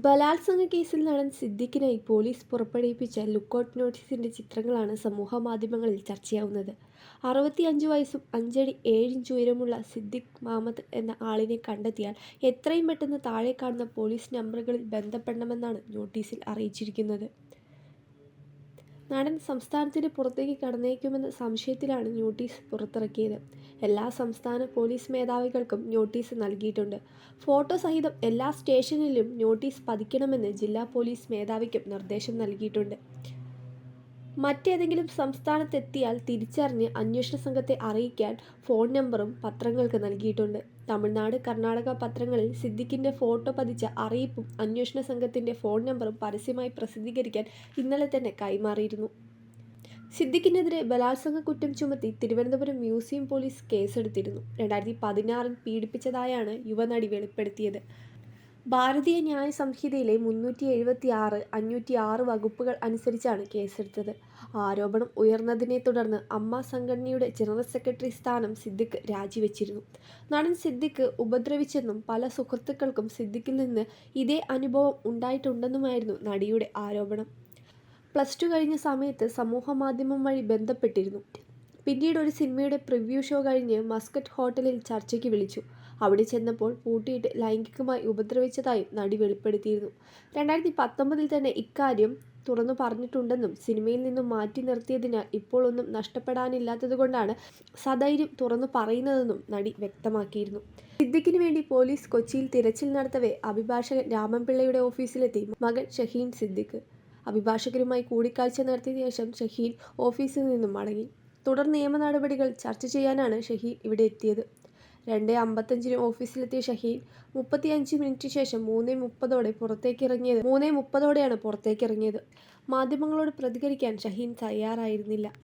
ബലാത്സംഗ കേസിൽ നടൻ സിദ്ദിഖിനായി പോലീസ് പുറപ്പെടുവിപ്പിച്ച ലുക്കൌട്ട് നോട്ടീസിന്റെ ചിത്രങ്ങളാണ് സമൂഹ മാധ്യമങ്ങളിൽ ചർച്ചയാവുന്നത്. അറുപത്തിയഞ്ച് വയസ്സും അഞ്ചടി ഏഴിഞ്ച് ഉയരമുള്ള സിദ്ദിഖ് മഹമ്മദ് എന്ന ആളിനെ കണ്ടെത്തിയാൽ എത്രയും പെട്ടെന്ന് താഴെ കാണുന്ന പോലീസ് നമ്പറുകളിൽ ബന്ധപ്പെടണമെന്നാണ് നോട്ടീസിൽ അറിയിച്ചിരിക്കുന്നത്. നടൻ സംസ്ഥാനത്തിന് പുറത്തേക്ക് കടന്നേക്കുമെന്ന സംശയത്തിലാണ് നോട്ടീസ് പുറത്തിറക്കിയത്. എല്ലാ സംസ്ഥാന പോലീസ് മേധാവികൾക്കും നോട്ടീസ് നൽകിയിട്ടുണ്ട്. ഫോട്ടോ സഹിതം എല്ലാ സ്റ്റേഷനിലും നോട്ടീസ് പതിക്കണമെന്ന് ജില്ലാ പോലീസ് മേധാവിക്കും നിർദ്ദേശം നൽകിയിട്ടുണ്ട്. മറ്റേതെങ്കിലും സംസ്ഥാനത്തെത്തിയാൽ തിരിച്ചറിഞ്ഞ് അന്വേഷണ സംഘത്തെ അറിയിക്കാൻ ഫോൺ നമ്പറും പത്രങ്ങൾക്ക് നൽകിയിട്ടുണ്ട്. തമിഴ്നാട്, കർണാടക പത്രങ്ങളിൽ സിദ്ദിഖിന്റെ ഫോട്ടോ പതിച്ച അറിയിപ്പും അന്വേഷണ സംഘത്തിന്റെ ഫോൺ നമ്പറും പരസ്യമായി പ്രസിദ്ധീകരിക്കാൻ ഇന്നലെ തന്നെ കൈമാറിയിരുന്നു. സിദ്ദിഖിനെതിരെ ബലാത്സംഗ കുറ്റം ചുമത്തി തിരുവനന്തപുരം മ്യൂസിയം പോലീസ് കേസെടുത്തിരുന്നു. രണ്ടായിരത്തി പതിനാറിൽ പീഡിപ്പിച്ചതായാണ് യുവനടി വെളിപ്പെടുത്തിയത്. ഭാരതീയ ന്യായ സംഹിതയിലെ മുന്നൂറ്റി എഴുപത്തി ആറ് അഞ്ഞൂറ്റി ആറ് വകുപ്പുകൾ അനുസരിച്ചാണ് കേസെടുത്തത്. ആരോപണം ഉയർന്നതിനെ തുടർന്ന് അമ്മ സംഘടനയുടെ ജനറൽ സെക്രട്ടറി സ്ഥാനം സിദ്ദിഖ് രാജിവെച്ചിരുന്നു. നടൻ സിദ്ദിഖ് ഉപദ്രവിച്ചെന്നും പല സുഹൃത്തുക്കൾക്കും സിദ്ദിഖിൽ നിന്ന് ഇതേ അനുഭവം ഉണ്ടായിട്ടുണ്ടെന്നുമായിരുന്നു നടിയുടെ ആരോപണം. പ്ലസ് ടു കഴിഞ്ഞ സമയത്ത് സമൂഹമാധ്യമം വഴി ബന്ധപ്പെട്ടിരുന്നു. പിന്നീട് ഒരു സിനിമയുടെ പ്രിവ്യൂ ഷോ കഴിഞ്ഞ് മസ്കറ്റ് ഹോട്ടലിൽ ചർച്ചയ്ക്ക് വിളിച്ചു. അവിടെ ചെന്നപ്പോൾ പൂട്ടിയിട്ട് ലൈംഗികമായി ഉപദ്രവിച്ചതായും നടി വെളിപ്പെടുത്തിയിരുന്നു. രണ്ടായിരത്തി പത്തൊമ്പതിൽ തന്നെ ഇക്കാര്യം തുറന്നു പറഞ്ഞിട്ടുണ്ടെന്നും സിനിമയിൽ നിന്നും മാറ്റി നിർത്തിയതിനാൽ ഇപ്പോൾ ഒന്നും നഷ്ടപ്പെടാനില്ലാത്തതുകൊണ്ടാണ് സധൈര്യം തുറന്നു പറയുന്നതെന്നും നടി വ്യക്തമാക്കിയിരുന്നു. സിദ്ദിഖിന് വേണ്ടി പോലീസ് കൊച്ചിയിൽ തിരച്ചിൽ നടത്തവെ അഭിഭാഷകൻ രാമൻപിള്ളയുടെ ഓഫീസിലെത്തി മകൻ ഷഹീൻ സിദ്ദിഖ്. അഭിഭാഷകരുമായി കൂടിക്കാഴ്ച നടത്തിയ ശേഷം ഷഹീൻ ഓഫീസിൽ നിന്നും മടങ്ങി. തുടർ നിയമ നടപടികൾ ചർച്ച ചെയ്യാനാണ് ഷഹീൻ ഇവിടെ എത്തിയത്. രണ്ടേ അമ്പത്തഞ്ചിന് ഓഫീസിലെത്തിയ ഷഹീൻ മുപ്പത്തിയഞ്ച് മിനിറ്റ് ശേഷം മൂന്നേ മുപ്പതോടെ പുറത്തേക്കിറങ്ങിയത് മൂന്നേ മുപ്പതോടെയാണ് പുറത്തേക്കിറങ്ങിയത്. മാധ്യമങ്ങളോട് പ്രതികരിക്കാൻ ഷഹീൻ തയ്യാറായിരുന്നില്ല.